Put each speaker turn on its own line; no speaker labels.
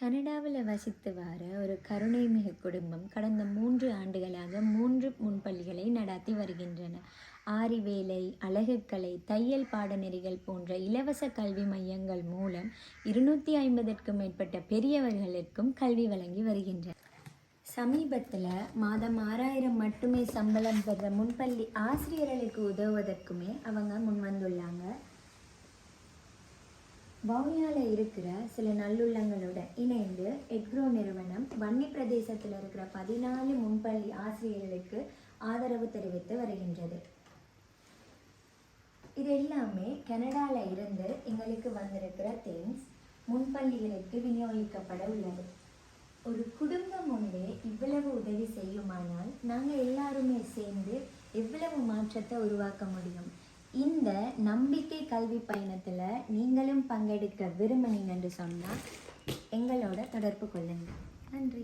கனடாவில் வசித்து வர ஒரு கருணைமிகு குடும்பம் கடந்த மூன்று ஆண்டுகளாக மூன்று முன்பள்ளிகளை நடாத்தி வருகின்றன. ஆரி வேலை அழகுக்கலை தையல் பாடநெறிகள் போன்ற இலவச கல்வி மையங்கள் மூலம் இருநூற்றி ஐம்பதற்கும் மேற்பட்ட பெரியவர்களுக்கும் கல்வி வழங்கி வருகின்றன. சமீபத்தில் மாதம் ஆறாயிரம் மட்டுமே சம்பளம் பெற முன்பள்ளி ஆசிரியர்களுக்கு உதவுவதற்குமே அவங்க முன் வந்துள்ளாங்க வவுனியாவில் இருக்கிற சில நல்லுள்ளங்களோட இணைந்து எட்க்ரோ நிறுவனம் வன்னி பிரதேசத்தில் இருக்கிற பதினாலு முன்பள்ளி ஆசிரியர்களுக்கு ஆதரவு தெரிவித்து வருகின்றது. இது எல்லாமே கனடாவில் இருந்து எங்களுக்கு வந்திருக்கிற திங்ஸ் முன்பள்ளிகளுக்கு விநியோகிக்கப்பட உள்ளது. ஒரு குடும்பம் ஒன்றே இவ்வளவு உதவி செய்யுமானால் நாங்கள் எல்லாருமே சேர்ந்து எவ்வளவு மாற்றத்தை உருவாக்க முடியும்? இந்த நம்பிக்கை கல்வி பயணத்தில் நீங்களும் பங்கெடுக்க விரும்பினீங்கன்னு சொன்னால் எங்களோட தொடர்பு கொள்ளுங்கள் நன்றி.